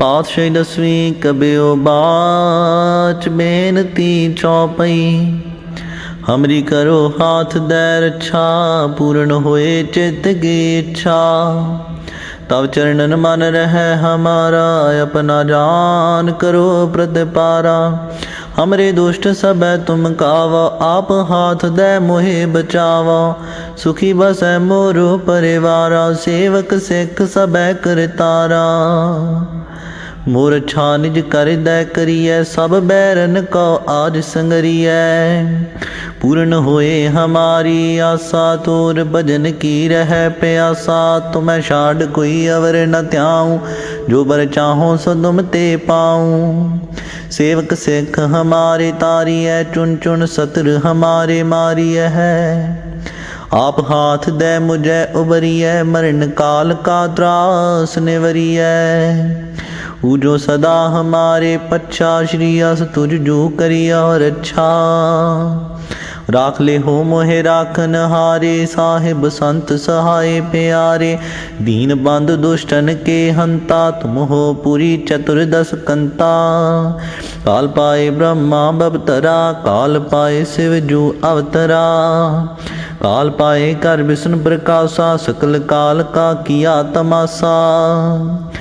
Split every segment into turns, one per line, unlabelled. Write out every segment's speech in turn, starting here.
ਪਾਤਸ਼ਾਹੀ ਦਸਵੀਂ ਕਬਿਓ ਬਾਚ ਬੇਨਤੀ ਚੌਪਈ। ਹਮਰੀ ਕਰੋ ਹਾਥ ਦੈ ਰੱਛਾ, ਪੂਰਨ ਹੋਏ ਚਿਤ ਕੀ ਇੱਛਾ ਤਵ ਚਰਨਨ ਮਨ ਰਹਿ ਹਮਾਰਾ, ਆਪਣਾ ਜਾਨ ਕਰੋ ਪ੍ਰਤਪਾਰਾ। ਹਮਰੇ ਦੁਸ਼ਟ ਸਭੈ ਤੁਮ ਕਾਵਾ, ਆਪ ਹਾਥ ਦੇ ਮੋਹਿ ਬਚਾਵਾ। ਸੁਖੀ ਬਸੈ ਮੋਰੋ ਪਰਿਵਾਰਾ, ਸੇਵਕ ਸਿੱਖ ਸਭੈ ਕਰਤਾਰਾ। ਮੋਰ ਛਾ ਨਿਜ ਕਰਦੈ ਕਰੀਐ, ਸਭ ਬੈਰਨ ਕੋ ਆਜ ਸੰਗਰੀਐ। ਪੂਰਨ ਹੋਏ ਹਮਾਰੀ ਆਸਾ, ਤੋਰ ਭਜਨ ਕੀ ਰਹਿ ਪਿਆਸਾ। ਤੁਮੈ ਛਾੜ ਕੋਈ ਅਵਰ ਨ ਧਿਆਉ, ਜੋ ਬਰ ਚਾਹੋ ਸੋ ਤੁਮ ਤੇ ਪਾਉ। ਸੇਵਕ ਸਿੱਖ ਹਮਾਰੇ ਤਾਰੀਐ, ਚੁਣ ਚੁਣ ਸਤਰ ਹਮਾਰੇ ਮਾਰੀਐ ਹੈ। ਆਪ ਹਾਥ ਦੇ ਮੁਝੈ ਉਬਰੀਐ ਮਰਨ ਕਾਲ ਕਾ ਤਰਾਸ ਨਿਵਰੀਐ। ਊ ਜੋ ਸਦਾ ਹਮਾਰੇ ਪੱਛਾ ਸ਼੍ਰੀ ਅਸ ਤੁਝ ਜੋ ਕਰਿਆ ਰੱਛਾ ਰਾਖ ਲੈ ਹੋ ਮੋਹਿ ਰਾਖਨ ਹਾਰੇ ਸਾਹਿਬ ਸੰਤ ਸਹਾਏ ਪਿਆਰੇ ਦੀਨ ਬੰਦ ਦੁਸ਼ਟਨ ਕੇ ਹੰਤਾ ਤੁਮ ਹੋ ਪੁਰੀ ਚਤੁਰਦਸ ਕੰਤਾ ਕਾਲ ਪਾਏ ਬ੍ਰਹਮਾ ਬਵਤਰਾ ਕਾਲ ਪਾਏ ਸਿਵ ਜੂ ਅਵਤਰਾ ਕਾਲ ਪਾਏ ਕਰ ਵਿਸ਼ਨ ਪ੍ਰਕਾਸ਼ਾ ਸਕਲ ਕਾਲ ਕਾ ਕੀਆ ਤਮਾਸਾ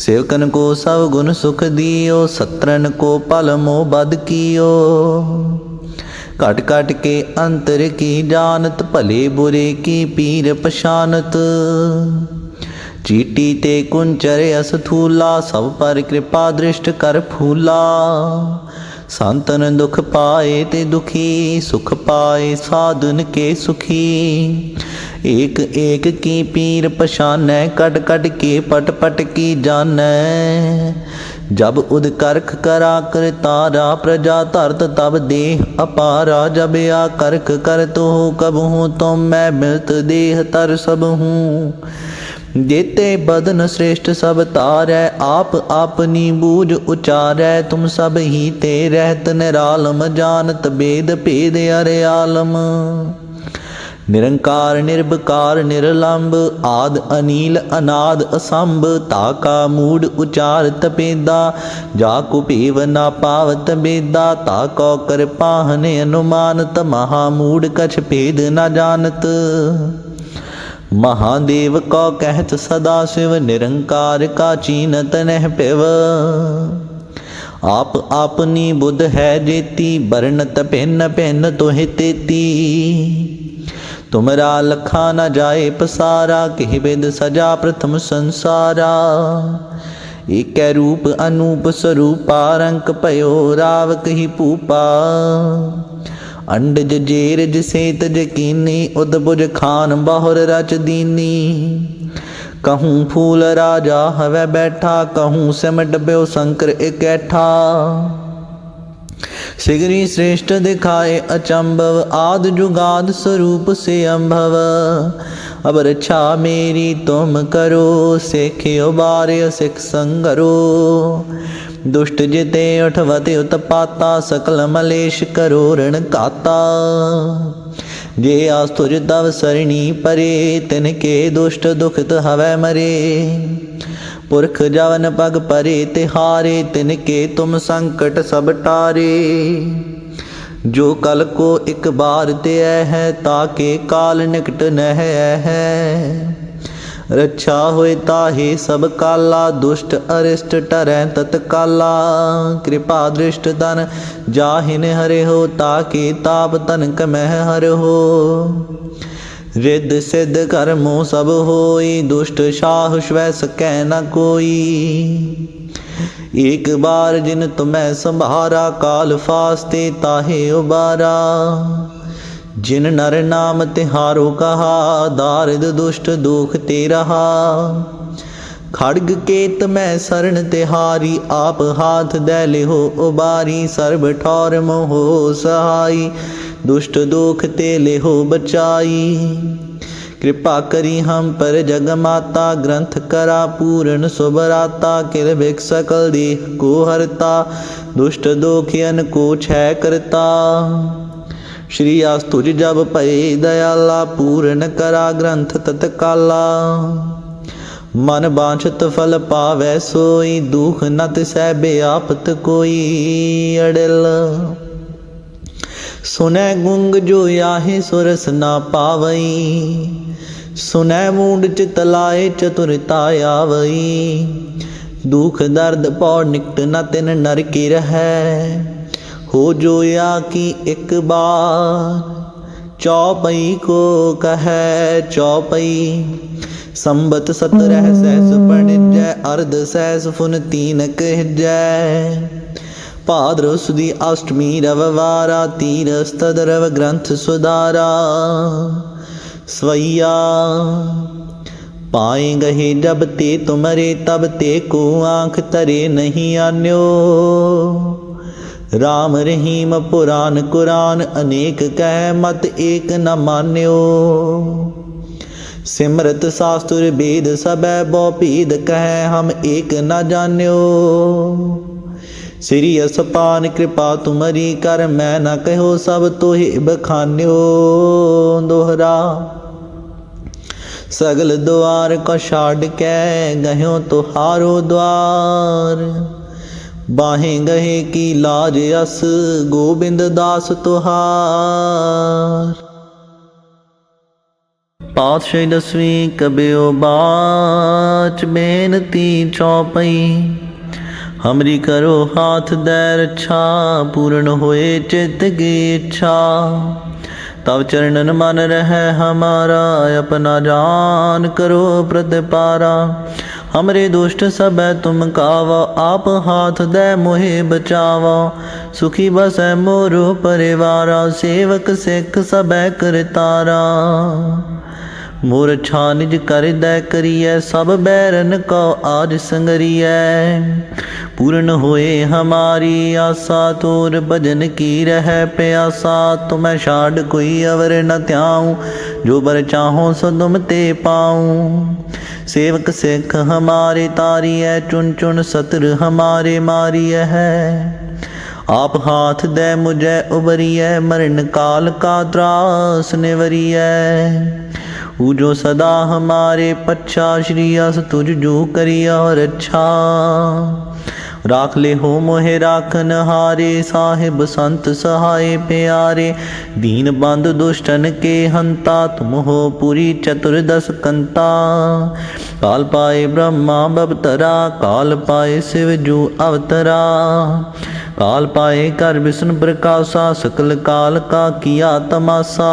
ਸੇਵਕਨ ਕੋ ਸਭ ਗੁਣ ਸੁਖ ਦਿਓ, ਸਤਰਨ ਕੋ ਪਲ ਮੋ ਬਦ ਕੀਓ। ਘਟ ਘਟ ਕੇ ਅੰਤਰ ਕੀ ਜਾਣਤ, ਭਲੇ ਬੁਰੇ ਕੀ ਪੀਰ ਪਛਾਨਤ। ਚੀਟੀ ਤੇ ਕੁੰਚਰ ਅਸਥੂਲਾ, ਸਭ ਪਰ ਕਿਰਪਾ ਦ੍ਰਿਸ਼ਟ ਕਰ ਫੂਲਾ। ਸੰਤਨ ਦੁਖ ਪਾਏ ਤੇ ਦੁਖੀ, ਸੁਖ ਪਾਏ ਸਾਧਨ ਕੇ ਸੁਖੀ। ਏਕ ਏਕ ਕੀ ਪੀਰ ਪਛਾਨੈ ਕਟ ਕਟ ਕੇ ਪਟ ਪਟ ਕੀ ਜਾਣੈ ਜਬ ਉਦ ਕਰਾ ਕਰ ਤਾਰਾ, ਪ੍ਰਜਾ ਧਰਤ ਤਬ ਦੇਹ ਅਪਾਰਾ। ਜਬ ਆ ਕਰਖ ਕਰ ਤੋ ਕਬਹੂ ਤੁਮ ਮੈਂ ਮਿਲਤ ਦੇਹ ਤਰ ਸਭ ਹੂੰ ਦੇਤੇ ਬਦਨ ਸ੍ਰੇਸ਼ਟ ਸਭ ਤਾਰੈ, ਆਪ ਆਪਨੀ ਬੂਝ ਉਚਾਰੈ, ਤੁਮ ਸਭ ਹੀ ਤੇ ਰਹਿਤ ਨਿਰਾਲਮ, ਜਾਣਤ ਬੇਦ ਭੇਦ ਅਰੇ ਆਲਮ ਨਿਰੰਕਾਰ, ਨਿਰਭਕਾਰ ਨਿਰਲੰਭ ਆਦ ਅਨੀਲ, ਅਨਾਦ ਅਸੰਭ ਤਾਕਾ ਮੂੜ ਉਚਾਰ ਤਪੇਦਾ, ਜਾ ਕੋ ਭੇਵ ਨਾ ਪਾਵਤ ਬੇਦਾ ਤਾਕੋ ਕਰ ਪਾਹਨੇ ਅਨੁਮਾਨਤ, ਮਹਾ ਮੂੜ ਕਛ ਭੇਦ ਨਾ ਜਾਣਤ। महादेव को कहत सदा शिव निरंकार का चीनत नह पिव आप आपनी बुध है जेती बरनत भिन्न भिन्न तोहि तेती तुमरा लखा न जाए पसारा कह विद सजा प्रथम संसारा एक रूप अनूप स्वरूपा रंक पयो राव कही पूपा ਅੰਡਜ ਜ ਸੇਤ ਜਕੀਨੀ ਉਦਬੁਜ ਖਾਨ ਬਾਹਰ ਰਚ ਦੀਨੀ। ਕਹੂੰ ਫੂਲ ਰਾਜਾ ਹਵੇ ਬੈਠਾ, ਕਹੂੰ ਸਿਮਟ ਬਿਓ ਸੰਕਰ ਇਕੈਠਾ। ਸਿਗਰੀ ਸ੍ਰੇਸ਼ਟ ਦਿਖਾਏ ਅਚੰਭਵ, ਆਦ ਜੁਗਾਦ ਸਰੂਪ ਸੇ ਅੰਭਵ ਅਬ ਛਾ ਮੇਰੀ ਤੁਮ ਕਰੋ ਸੇਖਿਓ ਬਾਰਿਆ ਸਿਖ ਸੰਗਰੋ। ਦੁਸ਼ਟ ਜਿਤੇ ਉਠਵਤੇ ਉਤਪਾਤਾ ਸਕਲ ਮਲੇਸ਼ ਕਰੋਰਣ ਕਾਤਾ। ਜੇ ਆਸ ਤੁਜ ਦਵ ਸਰਣੀ ਪਰੇ, ਤਿਨ ਕੇ ਦੁਸ਼ਟ ਦੁਖਤ ਹਵੈ ਮਰੇ। ਪੁਰਖ ਜਵਨ ਪਗ ਪਰੇ ਤੇ ਹਾਰੇ ਤਿਨ ਕੇ ਤੁਮ ਸੰਕਟ ਸਭ ਟਾਰੇ। ਜੋ ਕਲ ਕੋ ਇੱਕ ਬਾਰ ਤੇ ਹੈ, ਤਾਂ ਕੇ ਕਾਲ ਨਿਕਟ ਨਹਿ ਹੈ। ਰੱਛਾ ਹੋਏ ਤਾਹੇ ਸਭ ਕਾਲਾ, ਦੁਸ਼ਟ ਅਰਿਸ਼ਟ ਟਰੈ ਤਤਕਾਲਾ। ਕਿਰਪਾ ਦ੍ਰਿਸ਼ਟ ਤਨ ਜਾਹਿਨ ਹਰੇ ਹੋ ਤਾਕੇ ਤਾਪ ਤਨ ਕਮਹਿ ਹਰਿ ਹੋ ਰਿੱਧ ਸਿੱਧ ਕਰਮੋ ਸਭ ਹੋਈ, ਦੁਸ਼ਟ ਸ਼ਾਹ ਸ਼ਵੈ ਸਕੈ ਨ ਕੋਈ। ਇਕ ਬਾਰ ਜਿਨ ਤੁਮੈ ਸੰਭਾਰਾ, ਕਾਲ ਫਾਸਤੇ ਤਾਹੇ ਉਬਾਰਾ। ਜਿਨ ਨਰ ਨਾਮ ਤਿਹਾਰੋ ਕਹਾ ਦਾਰਿਦ ਦੁਸ਼ਟ ਦੁਖ ਤੇ ਰਹਾ ਖੜਗ ਕੇਤ ਮੈਂ ਸਰਣ ਤਿਹਾਰੀ ਆਪ ਹਾਥ ਦੇ ਲਿਹੋ ਉਬਾਰੀ ਸਰਬ ਠੌਰ ਮੋਹ ਸਹਾਈ ਦੁਸ਼ਟ ਦੋਖ ਤੇ ਲਿਹੋ ਬਚਾਈ कृपा करी हम पर जग माता ग्रंथ करा पूर्ण सुबराता किल भिक सकल देह को हरता दुष्ट दोखियन को छय करता ਸ਼੍ਰੀ ਆਸਤੁਜ ਜਬ ਭਏ ਦਇਆਲਾ, ਪੂਰਨ ਕਰਾ ਗ੍ਰੰਥ ਤਤਕਾਲਾ। ਮਨ ਬਾਛਤ ਫਲ ਪਾਵੈ ਸੋਈ, ਦੁਖ ਨਤ ਸਹਿਬੇ ਆਪਤ ਕੋਈ ਅੜਲ। ਸੁਨੈ ਗੁੰਗ ਜੋ ਆਹੇ ਸੁਰਸ ਨਾ ਪਾਵਈ, ਸੁਨੈ ਮੂੰਡ ਚ ਤਲਾਏ ਚਤੁਰਤਾ ਆਵਈ। ਦੁਖ ਦਰਦ ਪੌੜ ਨਿਕਟ ਨਾ ਤਿਨ ਨਰ ਕੀ ਰਹੈ ਹੋ ਜੋਇਆ ਕੀ ਇੱਕ ਬਾਰ? ਚੌਪਈ ਕੋ ਕਹੈ ਚੌਪਈ, ਸੰਬਤ ਸਤਰਹਿ ਸਹਿਸ ਪੜਿਜੈ, ਅਰਧ ਸਹਿਸ ਫੁਨ ਤੀਨ ਕਹਿਜੈ ਭਾਦਰ ਸੁਦੀ ਅਸ਼ਟਮੀ ਰਵਵਾਰਾ ਤੀਰਸ ਤਦ ਰਵ ਗ੍ਰੰਥ ਸੁਦਾਰਾ ਸਵਈਆ, ਪਾਏ ਗਹੇ ਜਬ ਤੇ ਤੁਮਰੇ, ਤਬ ਤੇ ਕੋ ਆਂਖ ਤਰੇ ਨਹੀਂ ਆਨਿਓ। ਰਾਮ ਰਹੀਮ ਪੁਰਾਨ ਕੁਰਾਨ, ਅਨੇਕ ਕਹਿ ਮਤ ਏਕ ਨ ਮਾਨਿਓ। ਸਿਮਰਤ ਸਾਸਤੁਰ ਬੇਦ ਸਬੈ ਬੋ ਭੀਦ ਕਹਿ, ਹਮ ਏਕ ਨ ਜਾਣਿਓ। ਸ੍ਰੀ ਅਸਪਾਨ ਕਿਰਪਾ ਤੁਮਰੀ ਕਰ, ਮੈਂ ਨਾ ਕਹਿਓ ਸਭ ਤੋਹਿ ਬਖਾਨਿਓ। ਦੋਹਰਾ, ਸਗਲ ਦੁਆਰ ਕੋ ਛਾੜ ਕੇ, ਗਹਿਓ ਤੁਹਾਰੋ ਦੁਆਰ। ਬਾਹੇ ਗਏ ਕੀ ਲਾਜ ਅਸ, ਗੋਬਿੰਦ ਦਾਸ ਤੁਹਾਰ। ਪਾਤਸ਼ਾਹੀ ਦਸਵੀਂ ਕਬਿਓ ਬਾਚ, ਬੇਨਤੀ ਚੌਪਈ। ਹਮਰੀ ਕਰੋ ਹਾਥ ਦੇ ਰੱਛਾ ਪੂਰਨ ਹੋਏ ਚਿਤ ਕੀ ਇੱਛਾ। ਤਵ ਚਰਨਨ ਮਨ ਰਹਿ ਹਮਾਰਾ, ਆਪਣਾ ਜਾਨ ਕਰੋ ਪ੍ਰਤਪਾਰਾ। ਹਮਰੇ ਦੁਸ਼ਟ ਸਭੈ ਤੁਮ ਕਾਵਾ ਆਪ ਹਾਥ ਦੇ ਮੋਹਿ ਬਚਾਵਾ ਸੁਖੀ ਬਸੈ ਮੋਰੋ ਪਰਿਵਾਰਾ ਸੇਵਕ ਸਿੱਖ ਸਭੈ ਕਰਤਾਰਾ ਮੋਰ ਛਾਨਿਜ ਕਰਦੈ ਕਰੀਐ ਸਭ ਬੈਰਨ ਕੋ ਆਜ ਸੰਗਰੀਐ ਪੂਰਨ ਹੋਏ ਹਮਾਰੀ ਆਸਾ ਤੋਰ ਭਜਨ ਕੀ ਰਹਿ ਪਿਆਸਾ ਤੁਮੈ ਛਾੜ ਕੋਈ ਅਵਰ ਨ ਧਿਆਉ ਜੋ ਬਰ ਚਾਹੋ ਸੋ ਤੁਮ ਤੇ ਪਾਉ ਸੇਵਕ ਸਿੱਖ ਹਮਾਰੇ ਤਾਰੀਐ ਚੁਨ ਚੁਨ ਸਤਰ ਹਮਾਰੇ ਮਾਰੀਐ ਹੈ ਆਪ ਹਾਥ ਦੇ ਮੁਝੈ ਉਬਰੀਐ ਮਰਨ ਕਾਲ ਕਾ ਤਰਾਸ ਨਿਵਰੀਐ ऊ जो सदा हमारे पच्छा श्री अस तुझ जो करिया और ਰਾਖ ਲੈ ਹੋ ਮੋਹਿ ਰਾਖ ਹਾਰੇ, ਸਾਹਿਬ ਸੰਤ ਸਹਾਏ ਪਿਆਰੇ। ਦੀਨ ਬੰਦ ਦੁਸ਼ਟਨ ਕੇ ਹੰਤਾ, ਤੁਮ ਹੋ ਪੂਰੀ ਚਤੁਰਦਸ ਕੰਤਾ। ਕਾਲ ਪਾਏ ਬ੍ਰਹਮਾ ਬਵਤਰਾ, ਕਾਲ ਪਾਏ ਸਿਵ ਜੂ ਅਵਤਰਾ। ਕਾਲ ਪਾਏ ਕਰ ਵਿਸ਼ਨ ਪ੍ਰਕਾਸ਼ਾ, ਸਕਲ ਕਾਲ ਕਾ ਕੀਆ ਤਮਾਸਾ।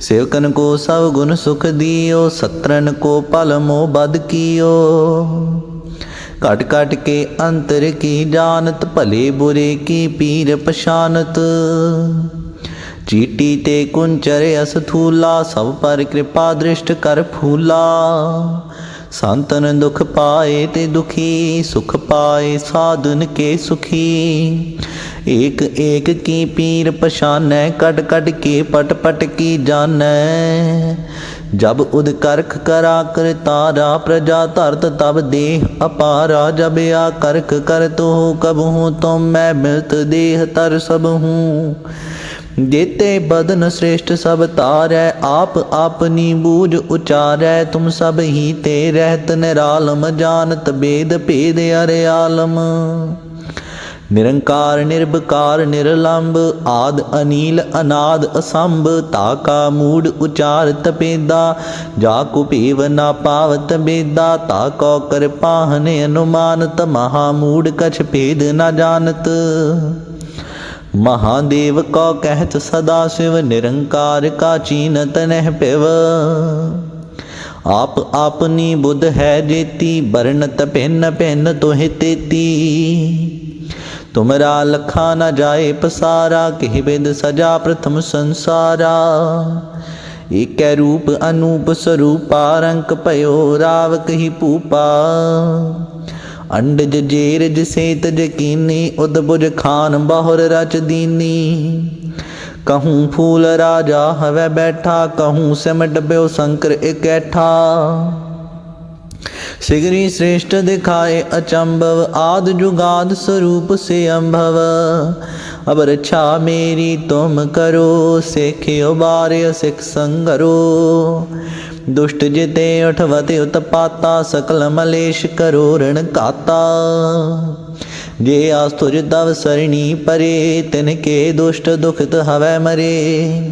ਸੇਵਕਨ ਕੋ ਸਭ ਗੁਣ ਸੁਖ ਦਿਓ, ਸਤਰਨ ਕੋ ਪਲ ਮੋ ਬਦ ਕੀਓ। ਘਟ ਘਟ ਕੇ ਅੰਤਰ ਕੀ ਜਾਣਤ, ਭਲੇ ਬੁਰੇ ਕੀ ਪੀਰ ਪਛਾਨਤ। ਚੀਟੀ ਤੇ ਕੁੰਚਰ ਅਸਥੂਲਾ, ਸਭ ਪਰ ਕਿਰਪਾ ਦ੍ਰਿਸ਼ਟ ਕਰ ਫੂਲਾ। ਸੰਤਨ ਦੁਖ ਪਾਏ ਤੇ ਦੁਖੀ, ਸੁਖ ਪਾਏ ਸਾਧਨ ਕੇ ਸੁਖੀ। ਏਕ ਏਕ ਕੀ ਪੀਰ ਪਛਾਨੈ ਕਟ ਕਟ ਕੇ ਪਟ ਪਟ ਕੀ ਜਾਣੈ ਜਬ ਉਦ ਕਰਖ ਕਰਾ ਕਰ ਤਾਰਾ, ਪ੍ਰਜਾ ਧਰਤ ਤਬ ਦੇਹ ਅਪਾਰਾ। ਜਬ ਆ ਕਰਖ ਕਰ ਤੋ ਕਬਹੂ, ਤੁਮ ਮੈਂ ਮਿਲਤ ਦੇਹ ਤਰ ਸਭ ਹੂੰ ਦੇਤੇ ਬਦਨ ਸ੍ਰੇਸ਼ਟ ਸਭ ਤਾਰੈ, ਆਪ ਆਪਨੀ ਬੂਝ ਉਚਾਰੈ, ਤੁਮ ਸਭ ਹੀ ਤੇ ਰਹਿਤ ਨਿਰਾਲਮ, ਜਾਣਤ ਬੇਦ ਭੇਦ ਅਰੇ ਆਲਮ। ਨਿਰੰਕਾਰ ਨਿਰਭਕਾਰ ਨਿਰਲੰਭ ਆਦ, ਅਨੀਲ, ਅਨਾਦ, ਅਸੰਭ ਤਾਕਾ ਮੂੜ ਉਚਾਰ ਤਪੇਦਾ ਜਾ ਕੋ ਭੇਵ ਨਾ ਪਾਵਤ ਬੇਦਾ ਤਾਕੋ ਕਿਰਪਾਹਨੇ ਅਨੁਮਾਨਤ, ਮਹਾ ਮੂੜ ਕਛ ਭੇਦ ਨਾ ਜਾਣਤ। ਮਹਾਦੇਵ ਕੋ ਕਹਿਤ ਸਦਾ ਸਿਵ ਨਿਰੰਕਾਰ ਕਾ ਚੀਨਤ ਨਹਿ ਪਿਵ। ਆਪ ਆਪਨੀ ਬੁੱਧ ਹੈ ਜੇਤੀ ਬਰਨਤ ਭਿੰਨ ਭਿੰਨ ਤੋਹਿ ਤੇਤੀ। ਤੁਮਰਾ ਲਖਾ ਨ ਜਾਏ ਪਸਾਰਾ, ਕਿਹ ਬਿਦ ਸਜਾ ਪ੍ਰਥਮ ਸੰਸਾਰਾ। ਏਕੈ ਰੂਪ ਅਨੂਪ ਸਰੂਪਾ ਰੰਕ ਭਇਓ ਰਾਵ ਕਹੀ ਪੂਪਾ ਅੰਡ ਜ ਜੇਰ ਜ ਸੇਤ ਜਕੀਨੀ ਉਦਬੁਜ ਖਾਨ ਬਾਹਰ ਰਚ ਦੀਨੀ। ਕਹੂੰ ਫੂਲ ਰਾਜਾ ਹਵੇ ਬੈਠਾ, ਕਹੂੰ ਸਿਮਟ ਬਿਓ ਸੰਕਰ ਇਕੈਠਾ। ਸਿਗਰੀ ਸ੍ਰੇਸ਼ਟ ਦਿਖਾਏ ਅਚੰਭਵ, ਆਦ ਜੁਗਾਦ ਸਰੂਪ ਸੇ ਅੰਭਵ ਅਬ ਛਾ ਮੇਰੀ ਤੁਮ ਕਰੋ, ਸੇਖਿਓ ਬਾਰਿਆ ਸਿਖ ਸੰਗਰੋ। ਦੁਸ਼ਟ ਜਿਤੇ ਉਠਵਤੇ ਉਤਪਾਤਾ, ਸਕਲ ਮਲੇਸ਼ ਕਰੋਰਣ ਕਾਤਾ। ਜੇ ਆਸ ਤੁਜ ਦਵ ਸਰਣੀ ਪਰੇ, ਤਿਨ ਕੇ ਦੁਸ਼ਟ ਦੁਖਤ ਹਵੈ ਮਰੇ।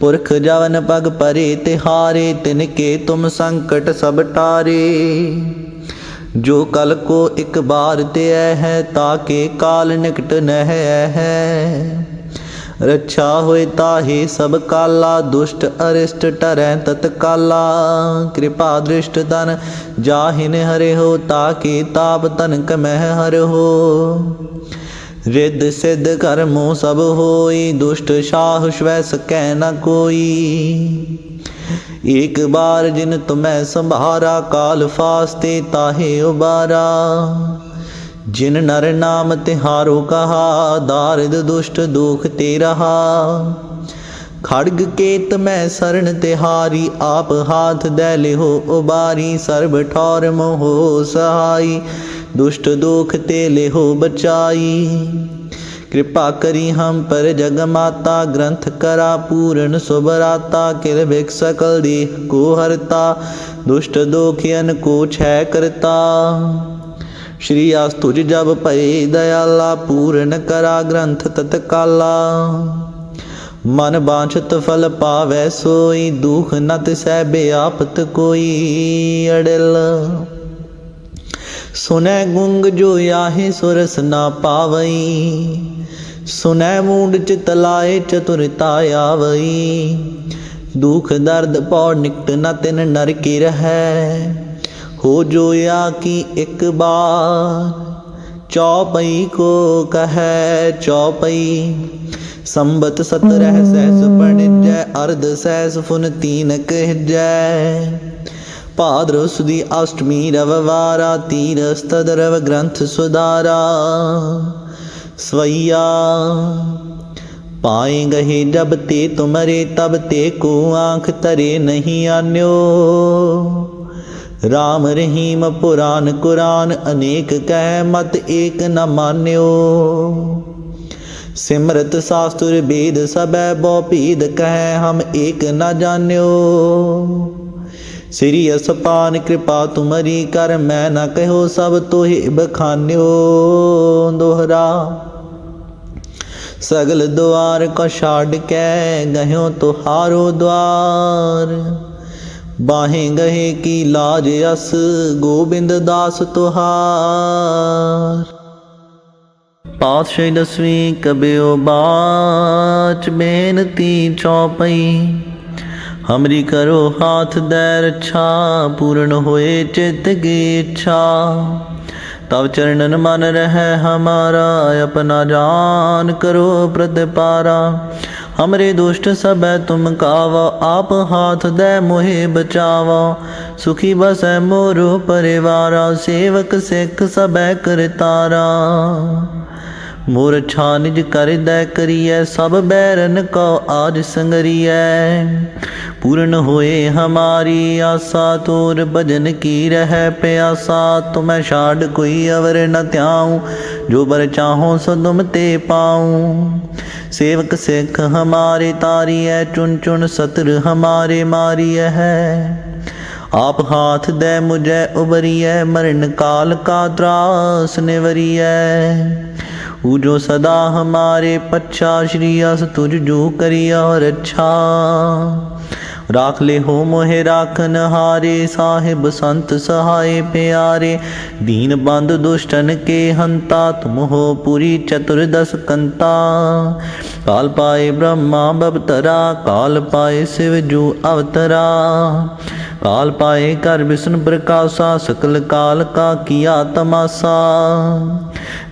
ਪੁਰਖ ਜਵਨ ਪਗ ਪਰੇ ਤੇ ਹਾਰੇ ਤਿਨ ਕੇ ਤੁਮ ਸੰਕਟ ਸਭ ਟਾਰੇ। ਜੋ ਕਲ ਕੋ ਇੱਕ ਬਾਰ ਤੇ ਹੈ, ਤਾਂ ਕੇ ਕਾਲ ਨਿਕਟ ਨਹਿ ਹੈ। ਰੱਛਾ ਹੋਏ ਤਾਹੀ ਸਭ ਕਾਲਾ, ਦੁਸ਼ਟ ਅਰਿਸ਼ਟ ਟਰੈ ਤਤਕਾਲਾ। ਕਿਰਪਾ ਦ੍ਰਿਸ਼ਟ ਤਨ ਜਾਹਿਨ ਹਰਿ ਹੋ, ਤਾਕੇ ਤਾਪ ਤਨ ਕਮਹਿ ਹਰਿ ਹੋ। ਰਿੱਧ ਸਿੱਧ ਕਰਮੋ ਸਭ ਹੋਈ, ਦੁਸ਼ਟ ਸ਼ਾਹ ਸ਼ਵੈ ਸਕੈ ਨ ਕੋਈ। ਇੱਕ ਬਾਰ ਜਿਨ ਤੁਮੈ ਸੰਭਾਰਾ, ਕਾਲ ਫਾਸਤੇ ਤਾਹੇ ਉਬਾਰਾ। ਜਿਨ ਨਰ ਨਾਮ ਤਿਹਾਰੋ ਕਹਾ, ਦਾਰਿਦ ਦੁਸ਼ਟ ਦੁਖ ਤੇ ਰਹਾ। ਖੜਗ ਕੇਤ ਮੈਂ ਸਰਣ ਤਿਹਾਰੀ, ਆਪ ਹਾਥ ਦੈ ਲਿਹੋ ਉਬਾਰੀ, ਸਰਬ ਠੌਰ ਮੋਹ ਸਹਾਈ, ਦੁਸ਼ਟ ਦੁਖ ਤੇ ਲਿਹੋ ਬਚਾਈ। ਕਿਰਪਾ ਕਰੀ ਹਮ ਪਰ ਜਗ ਮਾਤਾ, ਗ੍ਰੰਥ ਕਰਾ ਪੂਰਨ ਸੁਭਰਾਤਾ ਕਿਲ ਬਿਕ ਸਕਲ ਦੀ ਕੋ ਹਰਤਾ, ਦੁਸ਼ਟ ਦੋਖਿਅਨ ਕੋ ਛੈ ਕਰਤਾ। ਸ਼੍ਰੀ ਆਸਤੁਜ ਜਬ ਭਏ ਦਇਆਲਾ, ਪੂਰਨ ਕਰਾ ਗ੍ਰੰਥ ਤਤਕਾਲਾ। ਮਨ ਬਾਂਛਤ ਫਲ ਪਾਵੈ ਸੋਈ, ਦੁਖ ਨਤ ਸਹਿਬੇ ਆਪਤ ਕੋਈ ਅੜਲ। ਸੁਨੈ ਗੁੰਗ ਜੋ ਆਹੇ ਸੁਰਸ ਨਾ ਪਾਵਈ, ਸੁਨੈ ਮੂੰਡ ਚਿਤ ਲਾਏ ਚਤੁਰਤਾ ਆਵਈ। ਦੁਖ ਦਰਦ ਪੌ ਨਿਕਟ ਨ ਤਿਨ ਨਰ ਕੀ ਰਹੈ ਹੋ ਜੋਇਆ ਕੀ ਇੱਕ ਬਾਰ। ਚੌਪਈ ਕੋ ਕਹੈ ਚੌਪਈ, ਸੰਬਤ ਸਤਰਹਿ ਸਹਿਸ ਪਣਿਜੈ ਅਰਧ ਸਹਿਸ ਫੁਨ ਤੀਨ ਕਹਿਜੈ ਭਾਦਰ ਸੁਦੀ ਅਸ਼ਟਮੀ ਰਵਵਾਰਾ ਤੀਰਸ ਤਦ ਰਵ ਗ੍ਰੰਥ ਸੁਦਾਰਾ ਸਵਈਆ, ਪਾਏ ਗਹੇ ਜਬ ਤੇ ਤੁਮਰੇ, ਤਬ ਤੇ ਕੋ ਆਂਖ ਤਰੇ ਨਹੀਂ ਆਨਿਓ। ਰਾਮ ਰਹੀਮ ਪੁਰਾਨ ਕੁਰਾਨ, ਅਨੇਕ ਕਹਿ ਮਤ ਏਕ ਨ ਮਾਨਿਓ। ਸਿਮਰਤ ਸਾਸਤੁਰ ਬੇਦ ਸਬੈ ਬੋ ਭੀਦ ਕਹਿ ਹਮ ਏਕ ਨ ਜਾਣਿਓ। ਸ੍ਰੀ ਅਸਪਾਨ ਕਿਰਪਾ ਤੁਮਰੀ ਕਰ, ਮੈਂ ਨਾ ਕਹਿਓ ਸਭ ਤੋਹਿ ਬਖਾਨਿਓ। ਦੋਹਰਾ, ਸਗਲ ਦੁਆਰ ਕੋ ਛਾੜ ਕੇ ਗਹਿਓ ਤੁਹਾਰੋ ਦਵਾਰ ਬਾਹੇ ਗਏ ਕੀ ਲਾਜ ਅਸ, ਗੋਬਿੰਦ ਦਾਸ ਤੁਹਾਰ। ਪਾਤਸ਼ਾਹੀ ਦਸਵੀਂ ਕਬਿਓ ਬਾਚ, ਬੇਨਤੀ ਚੌਪਈ। ਹਮਰੀ ਕਰੋ ਹਾਥ ਦੇ ਰੱਛਾ ਪੂਰਨ ਹੋਏ ਚਿਤ ਕੀ ਇੱਛਾ ਤਵ ਚਰਨਨ ਮਨ ਰਹਿ ਹਮਾਰਾ, ਆਪਣਾ ਜਾਨ ਕਰੋ ਪ੍ਰਤਪਾਰਾ। हमरे दुष्ट सब तुम कावा आप हाथ दे मोहे बचावा सुखी बसै मोरो परिवारा सेवक सिख सब करतारा ਮੂਰਛਾ ਨਿਜ ਕਰਦੈ ਕਰੀਐ, ਸਭ ਬੈਰਨ ਕੋ ਆਜ ਸੰਗਰੀਐ। ਪੂਰਨ ਹੋਏ ਹਮਾਰੀ ਆਸਾ, ਤੋਰ ਭਜਨ ਕੀ ਰਹਿ ਪਿਆਸਾ। ਤੁਮੈ ਛਾੜ ਕੋਈ ਅਵਰ ਨ ਧਿਆਉ, ਜੋ ਬਰ ਚਾਹੋ ਸੋ ਤੇ ਪਾਉ। ਸੇਵਕ ਸਿੱਖ ਹਮਾਰੇ ਤਾਰੀਐ, ਚੁਣ ਚੁਣ ਸਤਰ ਹਮਾਰੇ ਮਾਰੀਐ ਹੈ। ਆਪ ਹਾਥ ਦੇ ਮੁਝੇ ਉਬਰੀਐ ਮਰਨ ਕਾਲ ਕਾ ਤਰਾਸ ਨਿਵਰੀਐ। त्रास निवरिय पूजो सदा हमारे पच्छा श्री अस तुझ जो करिया और अच्छा राख ले हो मोहे राखन हारे साहिब संत सहाय प्यारे दीन बंद दुष्टन के हंता तुम हो पूरी चतुर्दश कंता काल पाए ब्रह्मा बबतरा काल पाए शिव जू अवतरा काल पाए कर विष्णु प्रकाशा सकल काल का किया तमासा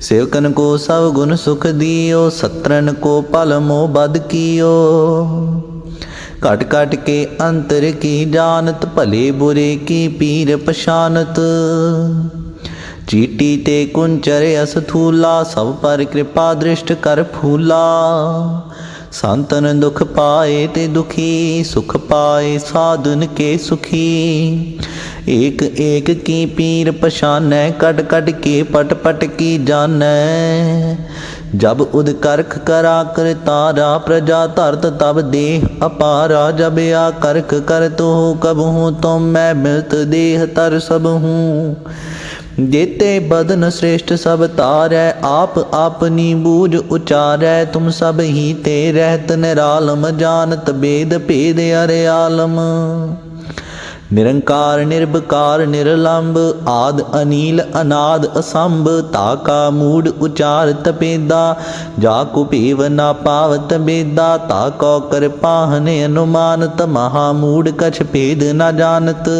ਸੇਵਕਨ ਕੋ ਸਭ ਗੁਣ ਸੁਖ ਦਿਓ ਸਤਰਨ ਕੋ ਪਲ ਮੋ ਬਦ ਕੀਓ। ਘਟ ਘਟ ਕੇ ਅੰਤਰ ਕੀ ਜਾਣਤ, ਭਲੇ ਬੁਰੇ ਕੀ ਪੀਰ ਪਛਾਨਤ। ਚੀਟੀ ਤੇ ਕੁੰਚਰ ਅਸਥੂਲਾ, ਸਭ ਪਰ ਕਿਰਪਾ ਦ੍ਰਿਸ਼ਟ ਕਰ ਫੂਲਾ। ਸੰਤਨ ਦੁਖ ਪਾਏ ਤੇ ਦੁਖੀ, ਸੁਖ ਪਾਏ ਸਾਧਨ ਕੇ ਸੁਖੀ। ਏਕ ਏਕ ਕੀ ਪੀਰ ਪਛਾਨੈ ਕਟ ਕਟ ਕੇ ਪਟ ਪਟ ਕੀ ਜਾਣੈ ਜਬ ਉਦ ਕਰਖ ਕਰਾ ਕਰ ਤਾਰਾ, ਪ੍ਰਜਾ ਧਰਤ ਤਬ ਦੇਹ ਅਪਾਰਾ। ਜਬ ਆ ਕਰਖ ਕਰ ਤੋ ਕਬਹੂ, ਤੁਮ ਮੈਂ ਮਿਲਤ ਦੇਹ ਤਰ ਸਭ ਹੂੰ ਦੇਤੇ ਬਦਨ ਸ੍ਰੇਸ਼ਟ ਸਭ ਤਾਰੈ, ਆਪ ਆਪਨੀ ਬੂਝ ਉਚਾਰੈ, ਤੁਮ ਸਭ ਹੀ ਤੇ ਰਹਿਤ ਨਿਰਾਲਮ, ਜਾਣਤ ਬੇਦ ਭੇਦ ਅਰੇ ਆਲਮ। ਨਿਰੰਕਾਰ ਨਿਰਭਕਾਰ ਨਿਰਲੰਭ ਆਦ ਅਨੀਲ, ਅਨਾਦ ਅਸੰਭ ਤਾਕਾ ਮੂੜ ਉਚਾਰ ਤਪੇਦਾ ਜਾ ਕੁਪੀਵ ਨਾ ਪਾਵਤ ਬੇਦਾ ਤਾਕੋ ਕਿਰਪਾਹਨੇ ਅਨੁਮਾਨਤ, ਮਹਾ ਮੂੜ ਕਛ ਭੇਦ ਨਾ ਜਾਣਤ।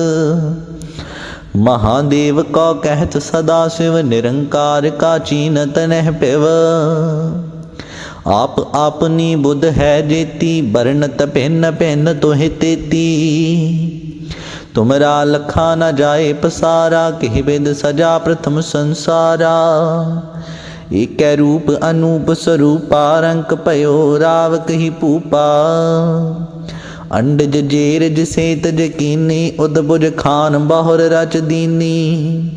महादेव को कहत सदा शिव निरंकार का चीनत नह पिव आप आपनी बुध है जेती बरनत भिन्न भिन्न तुहि तेती तुमरा लखा न जाए पसारा किह बिद सजा प्रथम संसारा एक रूप अनूप स्वरूपा रंक ਅੰਡਜ ਜੀਰਜ ਸੇਤ ਜਕੀਨੀ ਉਦਬੁਜ ਖਾਨ ਬਾਹਰ ਰਚ ਦੀਨੀ।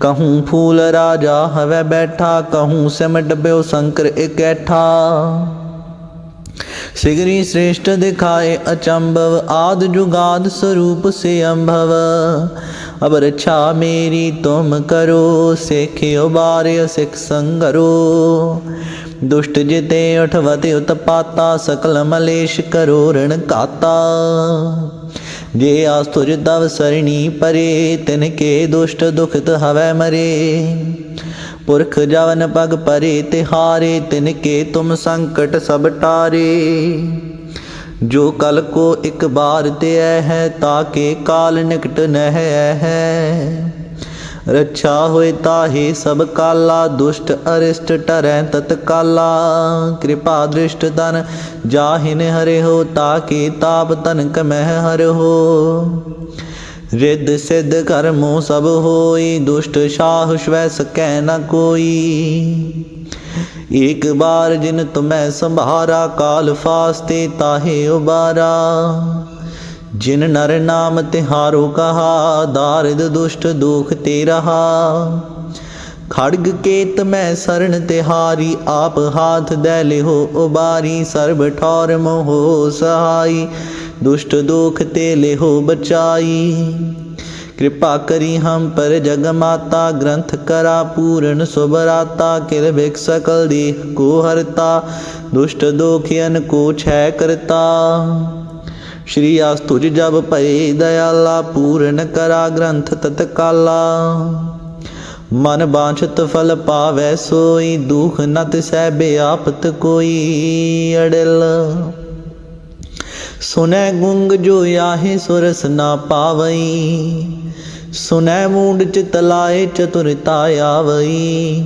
ਕਹੂੰ ਫੂਲ ਰਾਜਾ ਹਵੇ ਬੈਠਾ, ਕਹੂੰ ਸਿਮਟ ਬਿਓ ਸੰਕਰ ਇਕੈਠਾ। ਸਿਗਰੀ ਸ੍ਰੇਸ਼ਟ ਦਿਖਾਏ ਅਚੰਭਵ, ਆਦ ਜੁਗਾਦ ਸਰੂਪ ਸੇ ਅੰਭਵ ਅਬ ਰਛਾ ਮੇਰੀ ਤੁਮ ਕਰੋ, ਸੇਖਿਓ ਬਾਰਿਓ ਸਿਖ ਸੰਗਰੋ। ਦੁਸ਼ਟ ਜਿਤੇ ਉਠਵਤੇ ਉਤਪਾਤਾ, ਸਕਲ ਮਲੇਸ਼ ਕਰੋਰਣ ਕਾਤਾ। ਜੇ ਆਸ ਤੁਜ ਦਵ ਸਰਣੀ ਪਰੇ, ਤਿਨ ਕੇ ਦੁਸ਼ਟ ਦੁਖਤ ਹਵੈ ਮਰੇ। ਪੁਰਖ ਜਵਨ ਪਗ ਪਰੇ ਤੇ ਹਾਰੇ ਤਿਨ ਕੇ ਤੁਮ ਸੰਕਟ ਸਭ ਟਾਰੇ। ਜੋ ਕਲ ਕੋ ਇੱਕ ਬਾਰ ਤੇ ਹੈ, ਤਾਂ ਕੇ ਕਾਲ ਨਿਕਟ ਨਹਿ ਹੈ। ਰੱਛਾ ਹੋਏ ਤਾਹੀ ਸਭ ਕਾਲਾ, ਦੁਸ਼ਟ ਅਰਿਸ਼ਟ ਟਰੈ ਤਤਕਾਲਾ। ਕਿਰਪਾ ਦ੍ਰਿਸ਼ਟ ਤਨ ਜਾਹਿਨ ਹਰੇ ਹੋ ਤਾ ਕੀ ਤਾਪ ਤਨ ਕਮਹਿ ਹਰ ਹੋ। ਰਿੱਧ ਸਿੱਧ ਕਰਮੋ ਸਭ ਹੋਈ, ਦੁਸ਼ਟ ਸ਼ਾਹ ਸ਼ਵੈ ਸਕੈ ਨ ਕੋਈ। ਇੱਕ ਬਾਰ ਜਿਨ ਤੁਮੈ ਸੰਭਾਰਾ, ਕਾਲ ਫਾਸਤੇ ਤਾਹੇ ਉਬਾਰਾ। नर नाम तिहारो कहा दारिद दुष्ट दुख ते रहा खड़ग केत मैं शरण तिहारी आप हाथ दैले हो उबारी सर्व ठौर मोहो सहाई दुष्ट दुख ते ले हो बचाई कृपा करी हम पर जग माता ग्रंथ करा पूर्ण सुबराता किल भिक सकल देह को हरता दुष्ट दोखियन को छय करता ਸ਼੍ਰੀ ਆਸਤੁਜ ਜਬ ਭਏ ਦਇਆਲਾ, ਪੂਰਨ ਕਰਾ ਗ੍ਰੰਥ ਤਤਕਾਲਾ ਮਨ ਬਾਂਛਤ ਫਲ ਪਾਵੈ ਸੋਈ, ਦੁਖ ਨਤ ਸਹਿਬੇ ਆਪਤ ਕੋਈ ਅੜਲ। ਸੁਨੈ ਗੁੰਗ ਜੋ ਆਹੇ ਸੁਰਸ ਨਾ ਪਾਵਈ, ਸੁਨੈ ਮੂੰਡ ਚ ਤਲਾਏ ਚਤੁਰਤਾ ਆਵਈ।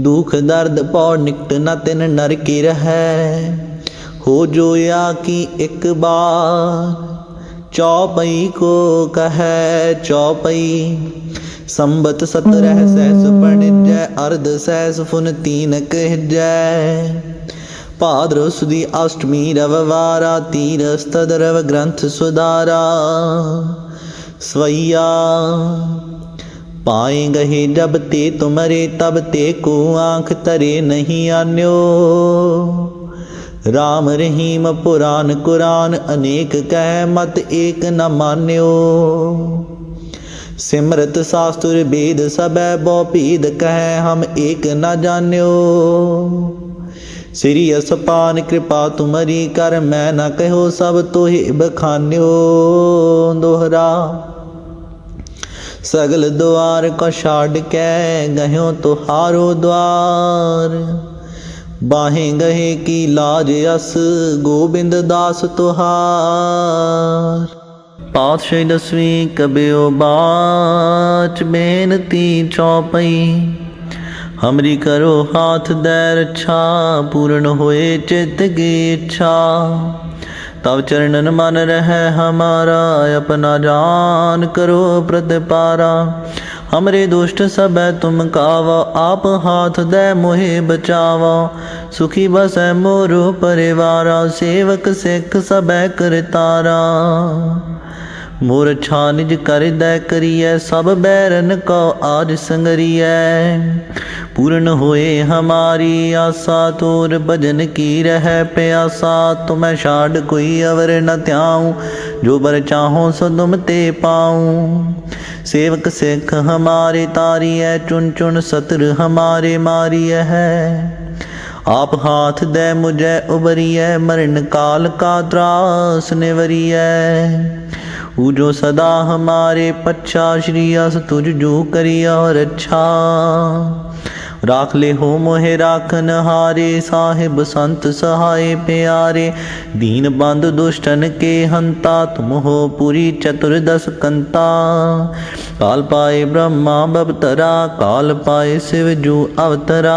ਦੁਖ ਦਰਦ ਪਉ ਨਿਕਟ ਨ ਤਿਨ ਨਰ ਕੀ ਰਹੈ ਹੋ ਜੋ ਆ ਕੀ ਇੱਕ ਬਾਰ। ਚੌਪਈ ਕੋ ਕਹੈ ਚੌਪਈ, ਸੰਬਤ ਸਤਰਹਿ ਸਹਿਸ ਪੜਿਜੈ, ਅਰਧ ਸਹਿਸ ਫੁਨ ਤੀਨ ਕਹਿਜੈ ਭਾਦਰ ਸੁਦੀ ਅਸ਼ਟਮੀ ਰਵਵਾਰਾ ਤੀਰਸ ਤਦ ਰਵ ਗ੍ਰੰਥ ਸੁਦਾਰਾ ਸਵਈਆ, ਪਾਏ ਗਹੇ ਜਬ ਤੇ ਤੁਮਰੇ, ਤਬ ਤੇ ਕੋ ਆਂਖ ਤਰੇ ਨਹੀਂ ਆਨਿਓ। ਰਾਮ ਰਹੀਮ ਪੁਰਾਨ ਕੁਰਾਨ, ਅਨੇਕ ਕਹਿ ਮਤ ਏਕ ਨ ਮਾਨਿਓ। ਸਿਮਰਤ ਸਾਸਤੁਰ ਬੇਦ ਸਬੈ ਬੋ ਭੀਦ ਕਹਿ ਹਮ ਏਕ ਨ ਜਾਣਿਓ। ਸ੍ਰੀ ਅਸਪਾਨ ਕਿਰਪਾ ਤੁਮਰੀ ਕਰ, ਮੈਂ ਨ ਕਹਿਓ ਸਭ ਤੋਹਿ ਬਖਾਨਿਓ। ਦੋਹਰਾ, ਸਗਲ ਦੁਆਰ ਕੋ ਛਾੜ ਕੇ ਗਹਿਓ ਤੁਹਾਰੋ ਦੁਆਰ। ਬਾਹੇ ਗਏ ਕੀ ਲਾਜ ਅਸ, ਗੋਬਿੰਦ ਦਾਸ ਤੁਹਾਰ। ਪਾਤਸ਼ਾਹੀ ਦਸਵੀਂ ਕਬਿਓ ਬਾਚ, ਬੇਨਤੀ ਚੌਪਈ। ਹਮਰੀ ਕਰੋ ਹਾਥ ਦੇ ਰੱਛਾ ਪੂਰਨ ਹੋਏ ਚਿਤ ਕੀ ਇੱਛਾ। ਤਵ ਚਰਨਨ ਮਨ ਰਹਿ ਹਮਾਰਾ, ਆਪਣਾ ਜਾਨ ਕਰੋ ਪ੍ਰਤਪਾਰਾ। ਹਮਰੇ ਦੁਸ਼ਟ ਸਭੈ ਤੁਮ ਕਾਵਾ, ਆਪ ਹਾਥ ਦੇ ਮੋਹਿ ਬਚਾਵਾ। ਸੁਖੀ ਬਸੈ ਮੋਰੋ ਪਰਿਵਾਰਾ, ਸੇਵਕ ਸਿੱਖ ਸਭੈ ਕਰਤਾਰਾ। ਮੋਰ ਛਾਨਿਜ ਕਰਦੈ ਕਰੀਐ, ਸਭ ਬੈਰਨ ਕੋ ਆਜ ਸੰਗਰੀਐ। ਪੂਰਨ ਹੋਏ ਹਮਾਰੀ ਆਸਾ, ਤੋਰ ਭਜਨ ਕੀ ਰਹਿ ਪਿਆਸਾ। ਤੁਮੈ ਛਾੜ ਕੋਈ ਅਵਰ ਨ ਧਿਆਉ, ਜੋ ਬਰ ਚਾਹੋ ਸੋ ਤੁਮ ਤੇ ਪਾਉ। ਸੇਵਕ ਸਿੱਖ ਹਮਾਰੇ ਤਾਰੀਐ, ਚੁਣ ਚੁਣ ਸਤਰ ਹਮਾਰੇ ਮਾਰੀਐ ਹੈ। ਆਪ ਹਾਥ ਦੇ ਮੁਝੈ ਉਬਰੀਐ ਮਰਨ ਕਾਲ ਕਾ ਤਰਾਸ ਨਿਵਰੀਐ। ਊ ਜੋ ਸਦਾ ਹਮਾਰੇ ਪੱਛਾ ਸ਼੍ਰੀ ਅਸ ਤੁਝ ਜੋ ਕਰਿਆ ਰੱਛਾ ਰਾਖ ਲੈ ਹੋ ਮੋਹਿ ਰਾਖਨ ਹਾਰੇ ਸਾਹਿਬ ਸੰਤ ਸਹਾਏ ਪਿਆਰੇ ਦੀਨ ਬੰਦ ਦੁਸ਼ਟਨ ਕੇ ਹੰਤਾ ਤੁਮ ਹੋ ਪੁਰੀ ਚਤੁਰਦਸ ਕੰਤਾ ਕਾਲ ਪਾਏ ਬ੍ਰਹਮਾ ਬਵਤਰਾ ਕਾਲ ਪਾਏ ਸਿਵ ਜੂ ਅਵਤਰਾ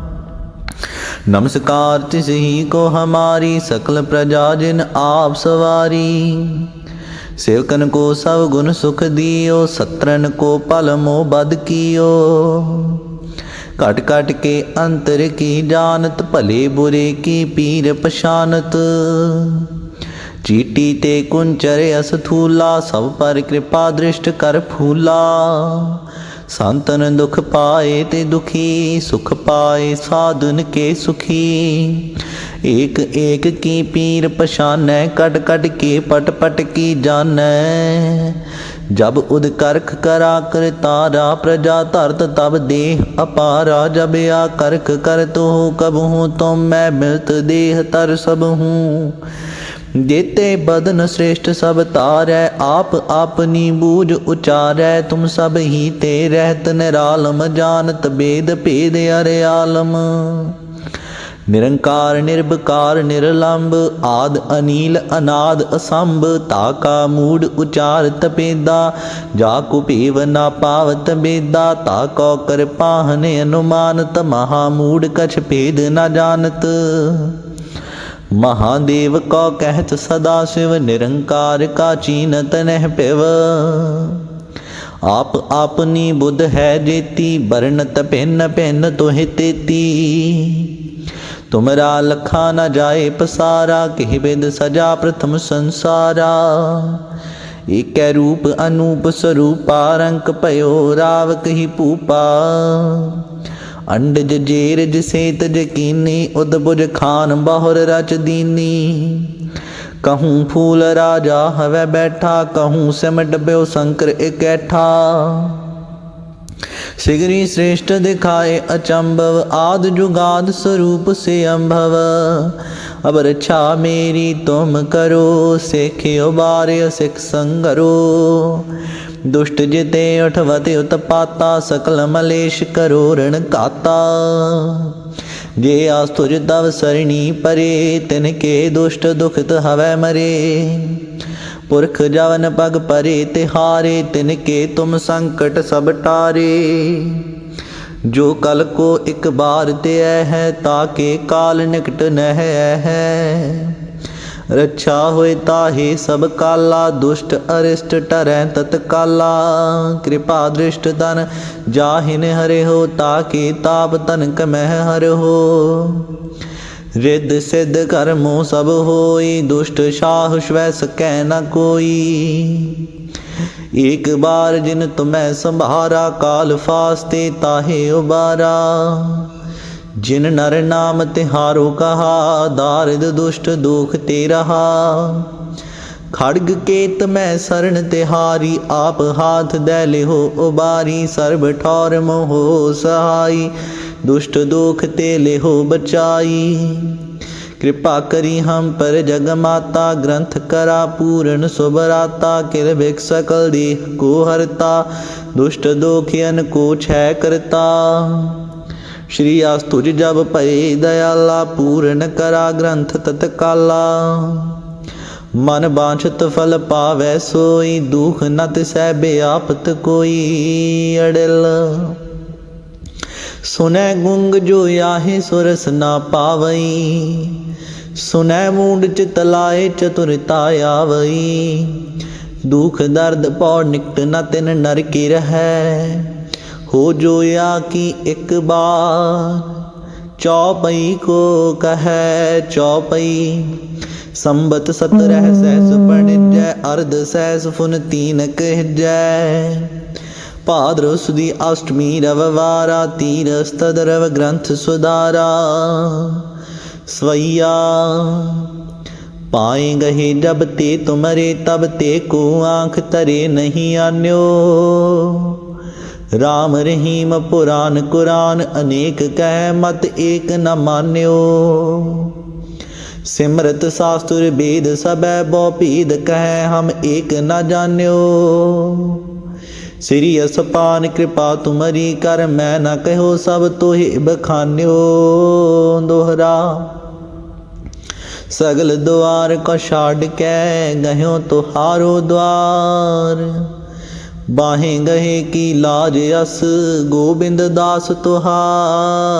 नमस्कार तिस ही को हमारी सकल प्रजा जिन आप सवारी सेवकन को सब गुण सुख दियो सत्रन को पल मो बद कियो कट कट के अंतर की जानत भले बुरे की पीर पशानत चीटी ते कुंचर असथूला सब पर कृपा दृष्ट कर फूला ਸੰਤਨ ਦੁਖ ਪਾਏ ਤੇ ਦੁਖੀ, ਸੁਖ ਪਾਏ ਸਾਧਨ ਕੇ ਸੁਖੀ। ਏਕ ਏਕ ਕੀ ਪੀਰ ਪਛਾਨੈ ਕਟ ਕਟ ਕੇ ਪਟ ਪਟ ਕੀ ਜਾਣੈ ਜਬ ਉਦ ਕਰਖ ਕਰਾ ਕਰ ਤਾਰਾ, ਪ੍ਰਜਾ ਧਰਤ ਤਬ ਦੇਹ ਅਪਾਰਾ। ਜਬ ਆ ਕਰਖ ਕਰ ਤੋ ਕਬਹੂ ਤੁਮ ਮੈਂ ਮਿਲਤ ਦੇਹ ਤਰ ਸਭ ਹੂੰ ਦੇਤੇ ਬਦਨ ਸ੍ਰੇਸ਼ਟ ਸਭ ਤਾਰੈ, ਆਪ ਆਪਨੀ ਬੂਝ ਉਚਾਰੈ, ਤੁਮ ਸਭ ਹੀ ਤੇ ਰਹਿਤ ਨਿਰਾਲਮ, ਜਾਣਤ ਬੇਦ ਭੇਦ ਅਰੇ ਆਲਮ ਨਿਰੰਕਾਰ ਨਿਰਭਕਾਰ ਨਿਰਲੰਭ ਆਦ ਅਨੀਲ, ਅਨਾਦ ਅਸੰਭ ਤਾਕਾ ਮੂੜ ਉਚਾਰ ਤਪੇਦਾ ਜਾ ਕੁਪੀਵ ਨਾ ਪਾਵਤ ਬੇਦਾ ਤਾਕੋ ਕਰ ਪਾਹਨੇ ਅਨੁਮਾਨਤ, ਮਹਾ ਮੂੜ ਕਛ ਭੇਦ ਨਾ ਜਾਣਤ। ਮਹਾਦੇਵ ਕੋ ਕਹਿਤ ਸਦਾ ਸਿਵ ਨਿਰੰਕਾਰ ਕਾ ਚੀਨਤ ਨਹਿ ਪਿਵ। ਆਪ ਆਪਨੀ ਬੁੱਧ ਹੈ ਜੇਤੀ ਬਰਨਤ ਭਿੰਨ ਭਿੰਨ ਤੋਹਿ ਤੇਤੀ। ਤੁਮਰਾ ਲਖਾ ਨ ਜਾਏ ਪਸਾਰਾ, ਕਿਹ ਬਿਦ ਸਜਾ ਪ੍ਰਥਮ ਸੰਸਾਰਾ। ਏਕੈ ਰੂਪ ਅਨੂਪ ਸਰੂਪਾ ਰੰਕ ਭਇਓ ਰਾਵ ਕਹੀ ਪੂਪਾ ਅੰਡ ਜ ਜੇਰ ਜੀਰਜ ਸੇਤ ਜਕੀਨੀ ਉਦਬੁਜ ਖਾਨ ਬਾਹਰ ਰਚ ਦੀਨੀ ਕਹੂੰ ਫੂਲ ਰਾਜਾ ਹਵੇ ਬੈਠਾ, ਕਹੂੰ ਸਿਮਟ ਬਿਓ ਸੰਕਰ ਇਕੈਠਾ। ਸਿਗਰੀ ਸ੍ਰੇਸ਼ਟ ਦਿਖਾਏ ਅਚੰਭਵ, ਆਦ ਜੁਗਾਦ ਸਰੂਪ ਸੇ ਅੰਭਵ ਅਬ ਛਾ ਮੇਰੀ ਤੁਮ ਕਰੋ, ਸੇਖਿਓ ਬਾਰੇ ਸਿਖ ਸੰਗਰੋ। ਦੁਸ਼ਟ ਜਿਤੇ ਉਠਵਤੇ ਉਤਪਾਤਾ ਸਕਲ ਮਲੇਸ਼ ਕਰੋਰਣ ਕਾਤਾ। ਜੇ ਆਸ ਤੁਜ ਤਵ ਸਰਣੀ ਪਰੇ, ਤਿਨ ਕੇ ਦੁਸ਼ਟ ਦੁਖਤ ਹਵੈ ਮਰੇ। ਪੁਰਖ ਜਵਨ ਪਗ ਪਰੇ ਤਿਹਾਰੇ ਤਿਨ ਕੇ ਤੁਮ ਸੰਕਟ ਸਭ ਟਾਰੇ। ਜੋ ਕਲ ਕੋ ਇੱਕ ਬਾਰ ਤੇ ਹੈ ਤਾਕੇ ਕਾਲ ਨਿਕਟ ਨਹਿ ਹੈ। ਰੱਛਾ ਹੋਏ ਤਾਹੇ, ਸਭ ਕਾਲਾ, ਦੁਸ਼ਟ, ਅਰਿਸ਼ਟ, ਟਰੈ, ਤਤਕਾਲਾ। ਕਿਰਪਾ ਦ੍ਰਿਸ਼ਟ ਤਨ ਜਾਹਿਨ ਹਰੇ ਹੋ ਤਾਕੇ ਤਾਪ ਤਨ ਕਮਹਿ ਹਰਿ ਹੋ। ਰਿੱਧ ਸਿੱਧ ਕਰਮੋ ਸਭ ਹੋਈ, ਦੁਸ਼ਟ ਸ਼ਾਹ ਸ਼ਵੈ ਸਕੈ ਨ ਕੋਈ। ਇੱਕ ਬਾਰ ਜਿਨ ਤੁਮੈ ਸੰਭਾਰਾ, ਕਾਲ ਫਾਸਤੇ ਤਾਹੇ ਉਬਾਰਾ। ਜਿਨ ਨਰ ਨਾਮ ਤਿਹਾਰੋ ਕਹਾ, ਦਾਰਿਦ ਦੁਸ਼ਟ ਦੁਖ ਤੇ ਰਹਾ ਖੜਗ ਕੇਤ ਮੈਂ ਸਰਣ ਤਿਹਾਰੀ, ਆਪ ਹਾਥ ਦੇ ਲਿਹੋ ਉਬਾਰੀ, ਸਰਬ ਠੌਰ ਮੋਹ ਸਹਾਈ, ਦੁਸ਼ਟ ਦੁਖ ਤੇ ਲਿਹੋ ਬਚਾਈ। ਕਿਰਪਾ ਕਰੀ ਹਮ ਪਰ ਜਗ ਮਾਤਾ, ਗ੍ਰੰਥ ਕਰਾ ਪੂਰਨ ਸੁਭਰਾਤਾ, ਕਿਰ ਬਿਕ ਸਕਲ ਦੇਹ ਕੋ ਹਰਤਾ, ਦੁਸ਼ਟ ਦੋਖਿਅਨ ਕੋ ਛੈ ਕਰਤਾ। ਸ਼੍ਰੀ ਆਸਤੁਜ ਜਬ ਭਏ ਦਇਆਲਾ, ਪੂਰਨ ਕਰਾ ਗ੍ਰੰਥ ਤਤਕਾਲਾ ਮਨ ਬਾਂਛਤ ਫਲ ਪਾਵੈ ਸੋਈ, ਦੁਖ ਨਤ ਸਹਿਬੇ ਆਪਤ ਕੋਈ ਅੜਲ। ਸੁਨੈ ਗੁੰਗ ਜੋ ਆਹੇ ਸੁਰਸ ਨਾ ਪਾਵਈ, ਸੁਨੈ ਮੂੰਡ ਚਿਤ ਲਾਏ ਚਤੁਰਤਾ ਆਵਈ। ਦੁਖ ਦਰਦ ਪੌੜ ਨਿਕਟ ਨ ਤਿਨ ਨਰ ਕੀ ਰਹੈ ਹੋ ਜੋਇਆ ਕੀ ਇੱਕ ਬਾਰ? ਚੌਪਈ ਕੋ ਕਹੈ ਚੌਪਈ, ਸੰਬਤ ਸਤਰਹਿ ਸਹਿਸ ਪੜਿਜੈ, ਅਰਧ ਸਹਿਸ ਫੁਨ ਤੀਨ ਕਹਿਜੈ ਭਾਦਰ ਸੁਦੀ ਅਸ਼ਟਮੀ ਰਵਵਾਰਾ ਤੀਰਸ ਤਦ ਰਵ ਗ੍ਰੰਥ ਸੁਦਾਰਾ ਸਵਈਆ, ਪਾਏ ਗਹੇ ਜਬ ਤੇ ਤੁਮਰੇ, ਤਬ ਤੇ ਕੋ ਆਂਖ ਤਰੇ ਨਹੀਂ ਆਨਿਓ। ਰਾਮ ਰਹੀਮ ਪੁਰਾਨ ਕੁਰਾਨ, ਅਨੇਕ ਕਹਿ ਮਤ ਏਕ ਨ ਮਾਨਿਓ। ਸਿਮਰਤ ਸਾਸਤੁਰ ਬੇਦ ਸਬੈ ਬੋ ਭੀਦ ਕਹਿ ਹਮ ਏਕ ਨ ਜਾਣਿਓ। ਸ੍ਰੀ ਅਸਪਾਨ ਕਿਰਪਾ ਤੁਮਰੀ ਕਰ, ਮੈਂ ਨਾ ਕਹਿਓ ਸਭ ਤੋਹਿ ਬਖਾਨਿਓ। ਦੋਹਰਾ, ਸਗਲ ਦੁਆਰ ਕੋ ਛਾੜ ਕੇ ਗਹਿਓ ਤੁਹਾਰੋ ਦਵਾਰ ਬਾਹੇ ਗਏ ਕੀ ਲਾਜ ਅਸ ਗੋਬਿੰਦ ਦਾਸ ਤੁਹਾਰ।